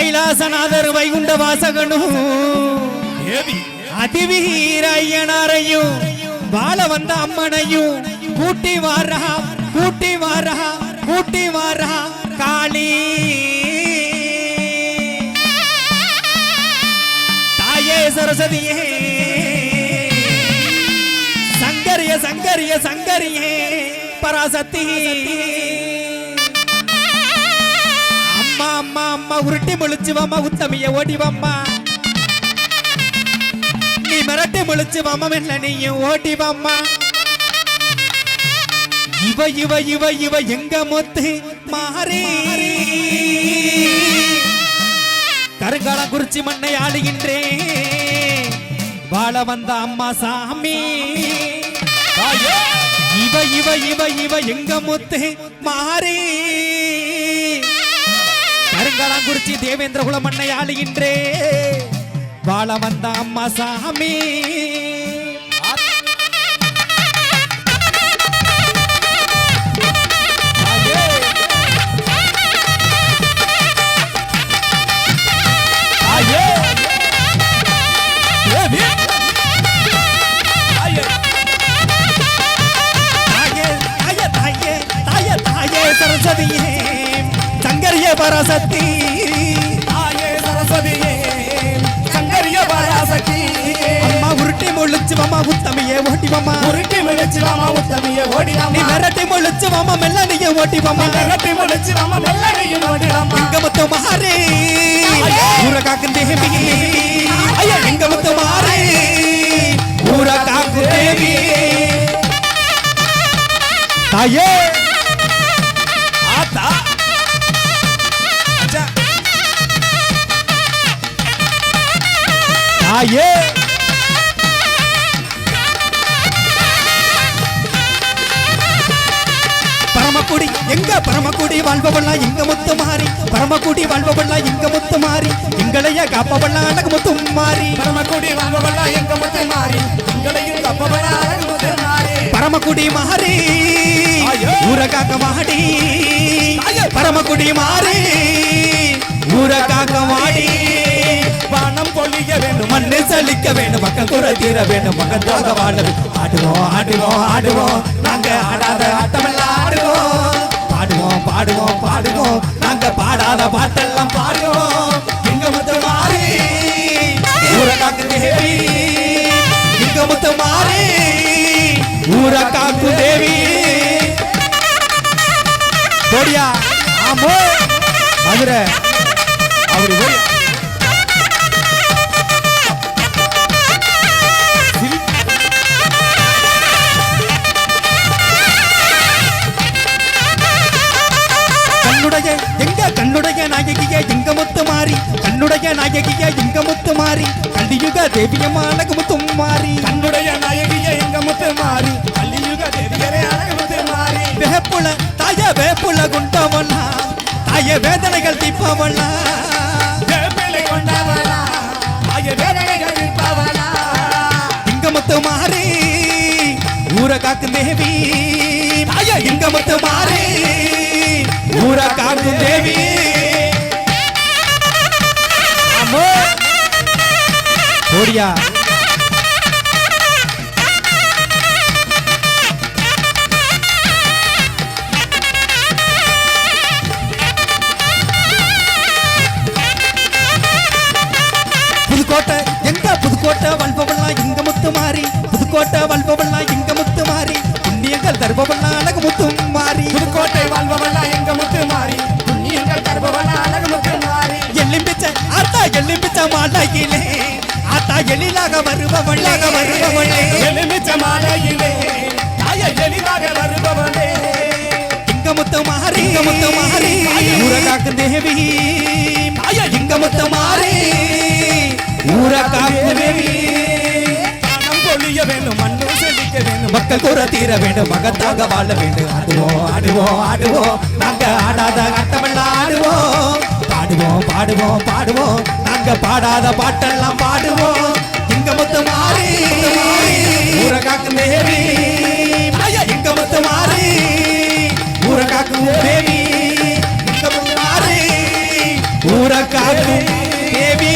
கைலாசநாதர் வைகுண்ட வாசகனும் தேவி அதிவீர ஐயனாரையும் வாழ வந்த அம்மனையும் கூட்டி வாரா கூட்டி வாரா கூட்டி வாரா காளி. தாயே சரஸ்வதியே சங்கரிய சங்கரிய சங்கரியே பராசக்தி. அம்மா அம்மா அம்மா உருட்டி முழிச்சு வாமா உத்தமிய ஓடி வாம்மா. நீ மிரட்டி முழிச்சு வாமா வெண்ண நீயும் ஓடி வாம்மா. இவ இவ இவ இவ எங்க மொத்து மாறி. கருங்காலம் குறிச்சி மண்ணை ஆளுகின்றேன் வாழ வந்த அம்மா சாமி. இவ இவ இவ இவ எங்க முத்து மாறி. கருங்காலாங்குறிச்சி தேவேந்திர குல மண்ணை ஆளுகின்றே வாழ வந்த அம்மா சாமி தாயே தாயே சரஸ்வதியே பராசக்தி. தாயே சரஸ்வதியே சங்கரிய பராசக்தி. அம்மா உருட்டி முழிச்சு மாமா உத்தமியே ஓட்டி மாமா உருட்டி மிளிச்சு வாமா உத்தமிய நீ ஓடிடாமா மிரட்டி முழிச்சு மாமா மெல்ல நீங்க ஓட்டி மாமா நகட்டி முடிச்சு வாமா வெள்ளனையும் ஓடிடாமா எங்க முத்து மாறே ஊர காக்கும் தேவி தாயே பரமக்குடி எங்க பரமக்குடி வாழ்பவெல்லாம் எங்க முத்து மாறி? பரமக்குடி வாழ்பவெல்லாம் எங்க முத்து மாறி? எங்களைய காப்பவெல்லாம் அழகு முத்து மாறி? பரமக்குடி வாழ்பவளா எங்க முத்து மாறி? எங்களையும் தப்பவளா அழகு முத்து மாறி? பரமக்குடி மாறி ஐயோ! ஊர காக்க மாடி! பரமக்குடி மாறி மண்ணு சலிக்க வேண்டும் மக்கள் குறை தீர வேண்டும் மகத்தாக வாழ வேண்டும். ஆடுவோம் ஆடுவோம் ஆடுவோம். நாங்க ஆடாத ஆட்டமெல்லாம் ஆடுவோம். பாடுவோம் பாடுவோம் பாடுவோம். நாங்க பாடாத பாட்டெல்லாம் பாடுவோம். எங்க மொத்தம் மாறி ஊரகாக்கு தேவி. எங்க மொத்தம் மாறி ஊரகாக்கு தேவி. போடியா? ஆமோ? மதுரை. எங்க முத்து மாறி கண்ணுடைய நாயகிய எங்க முத்து மாறி கலியுக தேவியம்மா அழகு முத்து மாறி. கண்ணுடைய நாயகிய எங்க முத்து மாறி கலியுக தேவியரே அழகு முத்து மாறி. வேப்புல தாய வேப்புல குண்டவல்லா தாய வேதனைகள் தீப்பவல்லா வேப்பிலை கொண்டவளா ஆய வேதனைகள் நிற்பவளா எங்க முத்து மாறி ஊர காக்கும் தேவி. தாய எங்க முத்து மாறி ஊர காக்கும் தேவி. ஓடியா புதுக்கோட்டை எங்க புதுக்கோட்டை வல்பவெல்லாம் இங்க முத்து மாறி? புதுக்கோட்டை வல்பவெல்லாம் இங்க முத்து மாறி? புண்ணியங்கள் தருபவெல்லாம் அழகு முத்து மாறி? புதுக்கோட்டை வாழ்பவளா எங்க முத்து மாறி? புண்ணியங்கள் தருபவளா அழகு முத்து மாறி? எல்லிம்பிச்ச அத்தா எல்லிம்பிச்ச மாட்டாக்கிலே ஆத்தா எழிலாக வருபவளாக வருபவளே. எலுமிச்ச மாலையிலே தாய எளிதாக வருபவளே. எங்க முத்து மாறி எங்க முத்து மாறி ஊரகாக்கு தேவி. தாய எங்க முத்து மாறி ஊரகாக்கு தேவி. பொழிய வேண்டும் மண்ணும் செழிக்க வேண்டும். மக்கள் குறை தீர வேண்டும் மகத்தாக வாழ வேண்டும். ஆடுவோம் ஆடுவோம் ஆடுவோம். நாங்க ஆடாத ஆட்டமெல்லாம் ஆடுவோம். பாடுவோம் பாடுவோம் பாடுவோம். நாங்க பாடாத பாட்டெல்லாம் பாடுவோம். இங்க முத்து மாறி ஊரகாக்கு தேவி இங்க எங்க மாறி ஊரகாக்கு தேவி இங்க முத்து மாறி ஊரகாக்கு தேவி